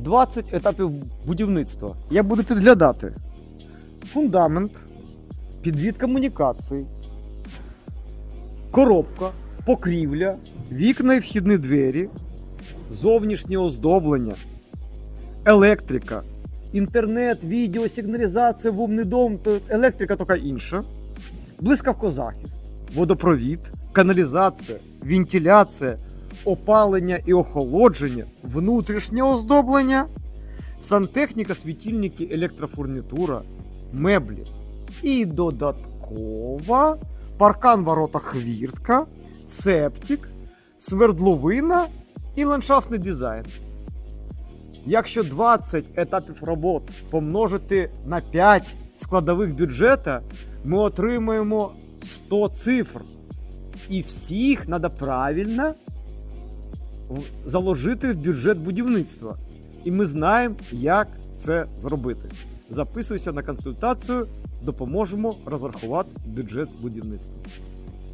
20 етапів будівництва. Я буду підглядати фундамент, підвід комунікацій, коробка, покрівля, вікна і вхідні двері, зовнішнє оздоблення, електрика, інтернет, відео, сигналізація, вумний дом, електрика така інша, блискавкозахист, водопровід, каналізація, вентиляція, опалення і охолодження, внутрішнє оздоблення, сантехніка, світильники, електрофурнітура, меблі. І додаткова паркан ворота хвіртка, септик, свердловина і ландшафтний дизайн. Якщо 20 етапів робот помножити на 5 складових бюджета, ми отримаємо 100 цифр. І всіх треба правильно заложити в бюджет будівництва. І ми знаємо, як це зробити. Записуйся на консультацію, допоможемо розрахувати бюджет будівництва.